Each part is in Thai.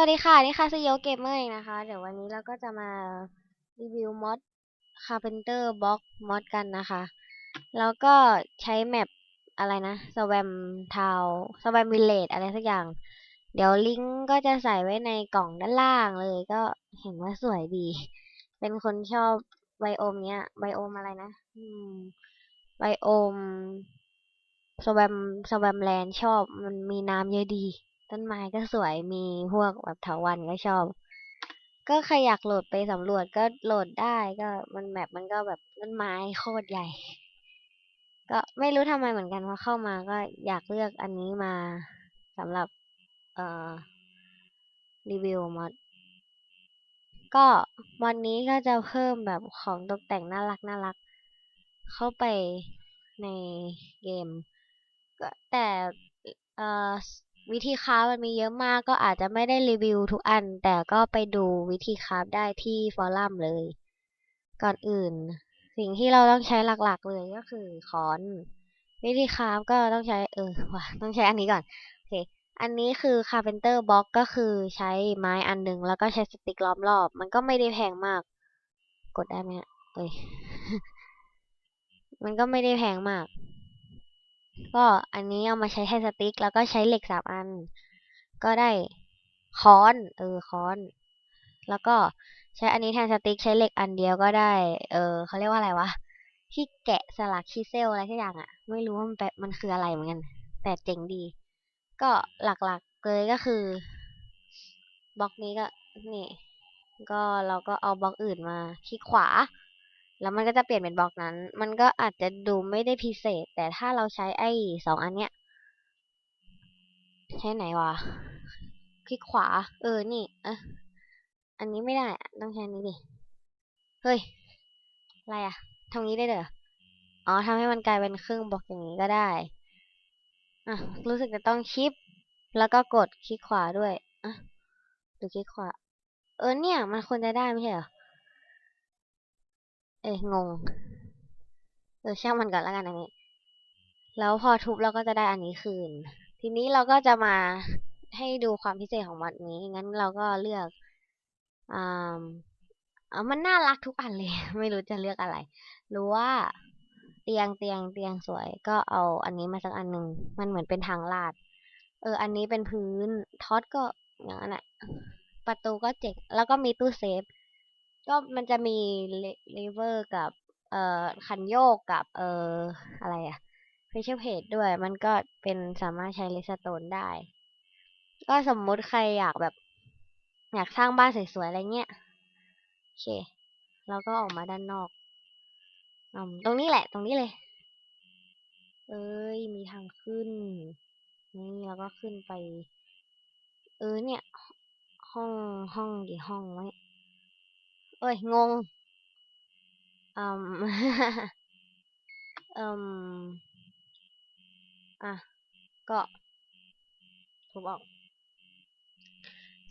วัสดีค่ะ นี่ค่ะซโยเกมเมอร์เองนะคะ เดี๋ยววันนี้เราก็จะมารีวิวมอด Carpenter Box มอดกันนะคะ แล้วก็ใช้แมปอะไรนะ Swam Town Swam Village อะไรสักอย่าง เดี๋ยวลิงก์ก็จะใส่ไว้ในกล่องด้านล่างเลย ก็เห็นว่าสวยดี เป็นคนชอบไบโอมเนี้ยไบโอมอะไรนะอืมไบโอมสแวมสแวมแลนชอบมันมีน้ำเยอะดี ต้นไม้ก็สวยมีพวกแบบเถาวัลย์ก็ชอบ ก็ใครอยากโหลดไปสำรวจก็โหลดได้ก็มันแมปมันก็แบบต้นไม้โคตรใหญ่ ก็ไม่รู้ทำไมเหมือนกันพอเข้ามาก็อยากเลือกอันนี้มาสำหรับเอ่อรีวิวมอดก็วันนี้ก็จะเพิ่มแบบของตกแต่งน่ารักน่ารัก เข้าไปในเกม ก็แต่เอ่อ วิธีคราฟมันมีเยอะมากก็อาจจะไม่ได้รีวิวทุกอัน แต่ก็ไปดูวิธีคราฟได้ที่ฟอรัมเลย ก่อนอื่น สิ่งที่เราต้องใช้หลักๆเลยก็คือค้อน วิธีคราฟก็ต้องใช้เออว่ะต้องใช้อันนี้ก่อนโอเคอันนี้คือ Carpenter Box ก็คือใช้ไม้อันหนึ่งแล้วก็ใช้สติ๊กล้อมรอบ มันก็ไม่ได้แพงมาก กดได้ไหมเอ้ยมันก็ไม่ได้แพงมาก ก็อันนี้เอามาใช้แทนสติ๊ก แล้วก็ใช้เหล็กสามอัน ก็ได้ค้อนเออค้อน แล้วก็ใช้อันนี้แทนสติ๊ก ใช้เหล็กอันเดียวก็ได้ เออเขาเรียกว่าอะไรวะที่แกะสลักชิเซลอะไรทุกอย่างอะไม่รู้ว่ามันแปลมันคืออะไรเหมือนกัน แต่เจ๋งดี ก็หลักๆเลยก็คือบล็อกนี้ก็นี่ ก็เราก็เอาบล็อกอื่นมาคลิกขวา แล้วมันก็จะเปลี่ยนเป็นบล็อกนั้น มันก็อาจจะดูไม่ได้พิเศษ แต่ถ้าเราใช้ไอ้สองอันเนี้ย ใช้ไหนวะ คลิกขวา เออ นี่เอะอันนี้ไม่ได้ ต้องใช้นี้ดิ เฮ้ย อะไรอะทำงี้ได้เด้ออ๋อทำให้มันกลายเป็นครึ่งบล็อกอย่างนี้ก็ได้ อะ รู้สึกจะต้องชิป แล้วก็กดคลิกขวาด้วย อะหรือคลิกขวา เออเนี่ย มันควรจะได้ไม่ใช่เหรอ เอ้ยงงเออช่างมันก่อนแล้วกันอันนี้ แล้วพอทุบเราก็จะได้อันนี้คืน ทีนี้เราก็จะมาให้ดูความพิเศษของมันนี้ งั้นเราก็เลือกอ่าเอามันน่ารักทุกอันเลย ไม่รู้จะเลือกอะไรหรือว่าเตียงเตียงเตียงสวย ก็เอาอันนี้มาสักอันหนึ่ง มันเหมือนเป็นทางลาด เออ อันนี้เป็นพื้นท็อตก็อย่างนั้นแหละประตูก็เจ๋งแล้วก็มีตู้เซฟ ก็มันจะมีเลเวอร์กับ เอ่อคันโยกกับ เอ่ออะไรอะเฟเชอร์เพจด้วย มันก็เป็นสามารถใช้เลสโตนได้ ก็สมมุติใครอยากแบบ อยากสร้างบ้านสวยๆอะไรเงี้ยโอเคเราก็ออกมาด้านนอกอตรงนี้แหละ ตรงนี้เลย เอ้ย มีทางขึ้น นี่แล้วก็ขึ้นไป เออเนี่ย ห้องห้องกี่ห้องไว้เอ้ย งงอืมอืมอะ ก็ทุบออก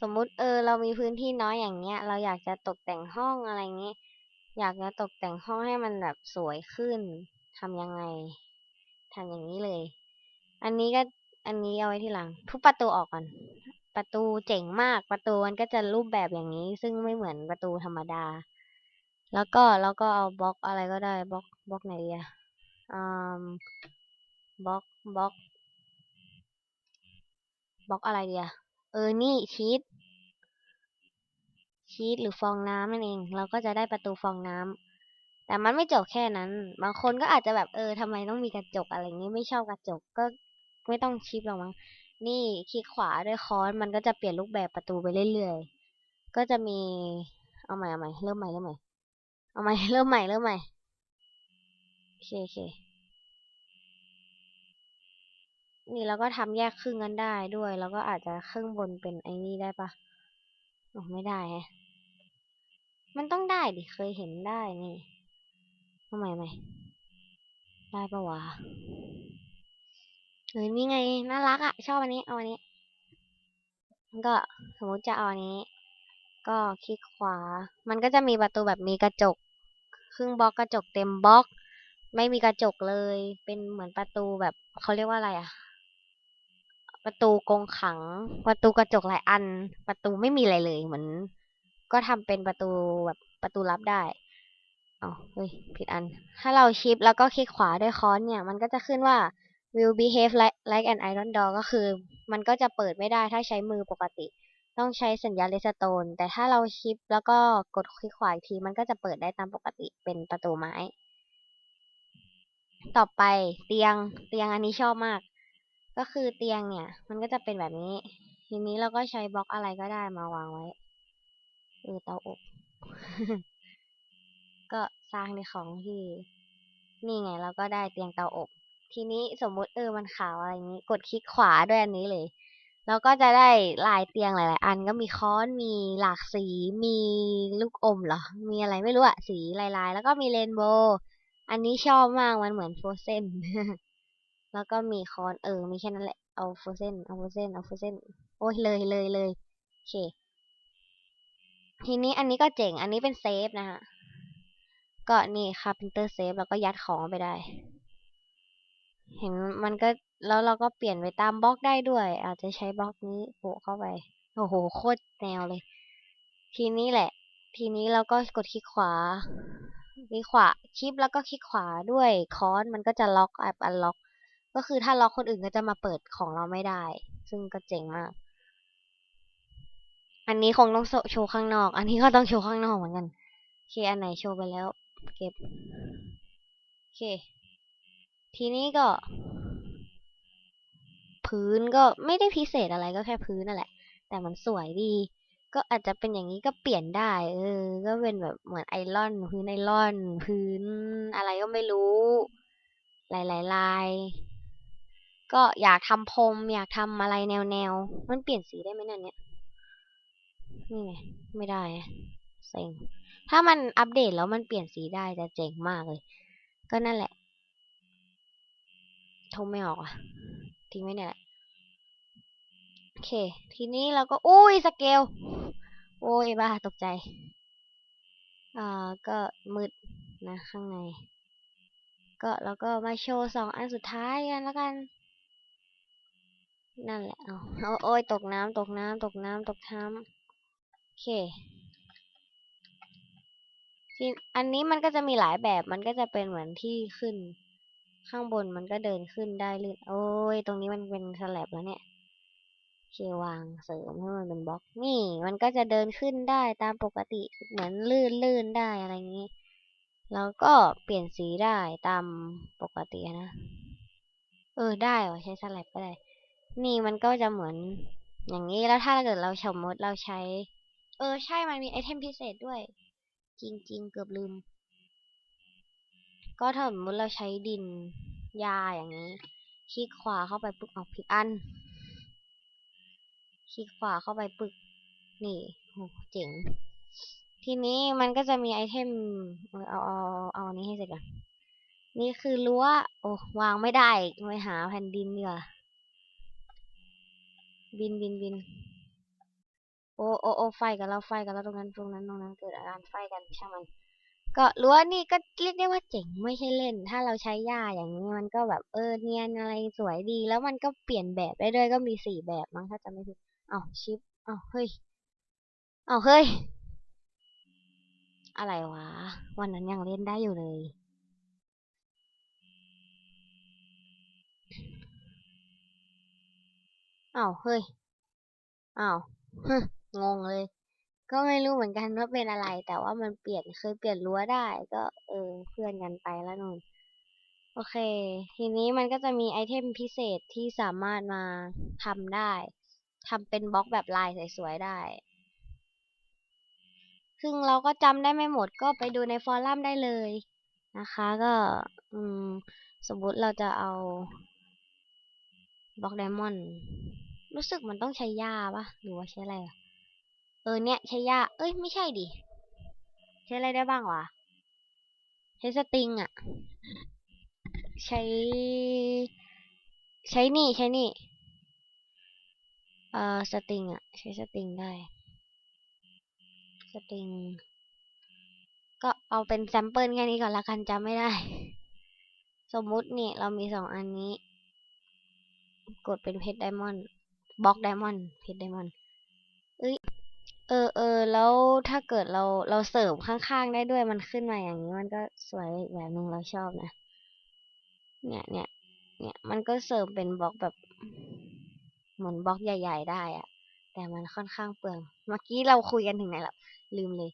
สมมุติเออ เรามีพื้นที่น้อยอย่างเงี้ย เราอยากจะตกแต่งห้องอะไรเงี้ยอยากจะตกแต่งห้องให้มันแบบสวยขึ้นทำยังไงทำอย่างนี้เลย อันนี้ก็อันนี้เอาไว้ที่หลังทุบประตูออกก่อน ประตูเจ๋งมากประตูมันก็จะรูปแบบอย่างนี้ ซึ่งไม่เหมือนประตูธรรมดา แล้วก็แล้วก็เอาบล็อกอะไรก็ได้บล็อกบล็อกไหนดีอะอืมบล็อกบล็อกบล็อกอะไรเดีอะเออนี่ชีสชีสหรือฟองน้ำนั่นเอง เราก็จะได้ประตูฟองน้ำแต่มันไม่จบแค่นั้น บางคนก็อาจจะแบบเออทำไมต้องมีกระจกอะไรอย่างนี้ไม่ชอบกระจกก็ไม่ต้องชิปหรอกมั้ง นี่คลิกขวาด้วยค้อนมันก็จะเปลี่ยนรูปแบบประตูไปเรื่อยๆ ก็จะมี เอาใหม่เอาใหม่เริ่มใหม่เริ่มใหม่ เอาใหม่เริ่มใหม่เริ่มใหม่โอเคโอเคนี่เราก็ทำแยกครึ่งกันได้ด้วย แล้วก็อาจจะครึ่งบนเป็นไอ้นี่ได้ปะโอ้ไม่ได้ฮะมันต้องได้ดิ เคยเห็นได้นี่ทำไมไม่ได้ปะวะ เฮ้ยนี่ไงน่ารักอะชอบอันนี้เอาอันนี้ก็สมมติจะเอาอันนี้ ก็คลิกขวา มันก็จะมีประตูแบบมีกระจก ครึ่งบล็อกกระจกเต็มบล็อก ไม่มีกระจกเลย เป็นเหมือนประตูแบบเขาเรียกว่าอะไรอะประตูกรงขัง ประตูกระจกหลายอัน ประตูไม่มีอะไรเลยเหมือน ก็ทำเป็นประตูแบบประตูลับได้เอเฮ้ยผิดอัน ถ้าเราชิปแล้วก็คลิกขวาด้วยค้อนเนี่ย มันก็จะขึ้นว่า will behave like like an iron door ก็คือ มันก็จะเปิดไม่ได้ถ้าใช้มือปกติ ต้องใช้สัญญาณเลสโตน แต่ถ้าเราชิปแล้วก็กดคลิกขวาอีกที มันก็จะเปิดได้ตามปกติเป็นประตูไม้ ต่อไปเตียงเตียงอันนี้ชอบมาก ก็คือเตียงเนี่ย มันก็จะเป็นแบบนี้ ทีนี้เราก็ใช้บล็อกอะไรก็ได้มาวางไว้เออเตาอบก็สร้างในของที่ นี่ไงเราก็ได้เตียงเตาอบ ทีนี้สมมุติเออมันขาวอะไรอย่างนี้ กดคลิกขวาด้วยอันนี้เลยเราก็จะได้ลายเตียงหลาย ๆ อันก็มีค้อนมีหลากสี มีลูกอมเหรอ มีอะไรไม่รู้อะสีลาย ๆ แล้วก็มีเรนโบว์อันนี้ชอบมากมันเหมือนโฟเซนแล้วก็มีค้อนเออ มีแค่นั้นแหละ เอาโฟเซนเอาโฟเซนเอาโฟเซนโอ้ยเลยเลยเลยโอเค ทีนี้อันนี้ก็เจ๋ง อันนี้เป็นเซฟนะฮะ ก็นี่คาร์เพนเตอร์เซฟแล้วก็ยัดของไปได้ เห็นมันก็ แล้วเราก็เปลี่ยนไปตามบล็อกได้ด้วย อาจจะใช้บล็อกนี้โปะเข้าไป โอ้โห โคตรแนวเลย ทีนี้แหละ ทีนี้เราก็กดคลิกขวาคลิกขวาชิปแล้วก็คลิกขวาด้วยค้อนมันก็จะล็อกแอปอันล็อก ก็คือถ้าล็อกคนอื่นก็จะมาเปิดของเราไม่ได้ ซึ่งก็เจ๋งมาก อันนี้คงต้องโชว์ข้างนอก อันนี้ก็ต้องโชว์ข้างนอกเหมือนกันโอเคอันไหนโชว์ไปแล้ว เก็บโอเค ทีนี้ก็ พื้นก็ไม่ได้พิเศษอะไรก็แค่พื้นนั่นแหละ แต่มันสวยดี ก็อาจจะเป็นอย่างนี้ก็เปลี่ยนได้ เออ ก็เป็นแบบเหมือนไอรอน พื้นไอรอน พื้นอะไรก็ไม่รู้ หลายๆลายก็อยากทำพรมอยากทำอะไรแนวแนวมันเปลี่ยนสีได้ไหมเนี่ยเนี่ยนี่ไงไม่ได้เซ็งถ้ามันอัปเดตแล้วมันเปลี่ยนสีได้จะเจ๋งมากเลย ก็นั่นแหละ ทรไม่ออกอะ ทิ้งไว้เนี่ยแหละ โอเค ทีนี้เราก็ อุ้ยสเกล โอ้ยบ้าตกใจ อ่า ก็มืดนะข้างใน ก็แล้วก็มาโชว์สองอันสุดท้ายกันแล้วกัน นั่นแหละ เอาโอ้ยตกน้ำตกน้ำตกน้ำตกน้ำโอเคทีอันนี้มันก็จะมีหลายแบบ มันก็จะเป็นเหมือนที่ขึ้น ข้างบนมันก็เดินขึ้นได้ลื่น โอ้ย ตรงนี้มันเป็นสแลบแล้วเนี่ยเควางเสริมให้มันเป็นบล็อก นี่ มันก็จะเดินขึ้นได้ตามปกติ เหมือนลื่นลื่นได้อะไรอย่างนี้ แล้วก็เปลี่ยนสีได้ตามปกตินะ เออ ได้เหรอใช้สแลบก็ได้ นี่มันก็จะเหมือนอย่างนี้ แล้วถ้าเกิดเราสมมติเราใช้ เออ ใช่ มันมีไอเทมพิเศษด้วย จริง ๆ เกือบลืม ก็ถ้าสมมติเราใช้ดินยาอย่างนี้ คลิกขวาเข้าไปปึ๊กเอาผิดอัน คลิกขวาเข้าไปปึ๊กนี่โหเจ๋ง ทีนี้มันก็จะมีไอเทม เอาเอาเอาอันนี้ให้เสร็จก่อน นี่คือรั้ว โอ้วางไม่ได้ไปหาแผ่นดินดีกว่าบินบินบิน โอ้โอ้โอ้ไฟกันแล้วไฟกันแล้วตรงนั้นตรงนั้นตรงนั้นเกิดอาการไฟกันช่างมัน ก็รั้วนี่ก็เรียกได้ว่าเจ๋งไม่ใช่เล่น ถ้าเราใช้หญ้าอย่างนี้มันก็แบบเออเนียนอะไรสวยดี แล้วมันก็เปลี่ยนแบบได้ด้วยก็มีสี่แบบมั้งถ้าจำไม่ผิดอ้าวชิปอ้าวเฮ้ยอ้าวเฮ้ย อะไรวะ วันนั้นยังเล่นได้อยู่เลยอ้าวเฮ้ยอ้าวฮึงงเลย ก็ไม่รู้เหมือนกันว่าเป็นอะไร แต่ว่ามันเปลี่ยนเคยเปลี่ยนรั้วได้ ก็ เออเพื่อนกันไปแล้วนู่นโอเค ทีนี้มันก็จะมีไอเทมพิเศษที่สามารถมาทำได้ทำเป็นบล็อกแบบลายสวยๆได้ ซึ่งเราก็จำได้ไม่หมดก็ไปดูในฟอรัมได้เลยนะคะ ก็ อืม สมมติเราจะเอาบล็อกไดมอนด์รู้สึกมันต้องใช้หญ้าปะหรือว่าใช้อะไรอะ เออเนี่ยใช้หญ้าเอ้ยไม่ใช่ดิ ใช้อะไรได้บ้างวะ ใช้สตริงอะใช้ ใช้นี่ใช้นี่ เอ่อสตริงอะใช้สตริงได้ สตริง ก็เอาเป็นแซมเปิลแค่นี้ก่อนละกันจำไม่ได้ สมมุตินี่เรามีสองอันนี้ กดเป็นเพชรไดมอนด์บล็อกไดมอนด์เพชรไดมอนด์เอ้ย เออเออ แล้วถ้าเกิดเราเราเสริมข้างๆได้ด้วยมันขึ้นมาอย่างนี้ มันก็สวยอีกแบบหนึ่งเราชอบนะ เนี่ยเนี่ยเนี่ยมันก็เสริมเป็นบล็อกแบบ เหมือนบล็อกใหญ่ ๆ ได้อะแต่มันค่อนข้างเปลือง เมื่อกี้เราคุยกันถึงไหนล้วลืมเลย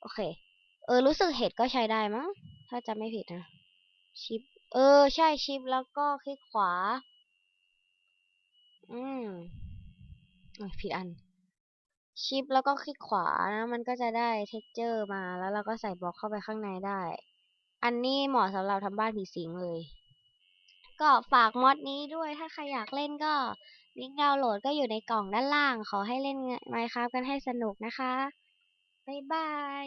โอเค เออ รู้สึกเห็ดก็ใช้ได้มั้ง ถ้าจำไม่ผิดนะ ชิป เออ ใช่ชิปแล้วก็คลิกขวา อืมผิดอัน ชิปแล้วก็คลิกขวานะมันก็จะได้เท็กเจอร์มาแล้วเราก็ใส่บล็อกเข้าไปข้างในได้ อันนี้เหมาะสำหรับทำบ้านผีสิงเลย ก็ฝากมอดนี้ด้วยถ้าใครอยากเล่นก็ลิงก์ดาวน์โหลดก็อยู่ในกล่องด้านล่าง ขอให้เล่น Minecraft กันให้สนุกนะคะ บ๊ายบาย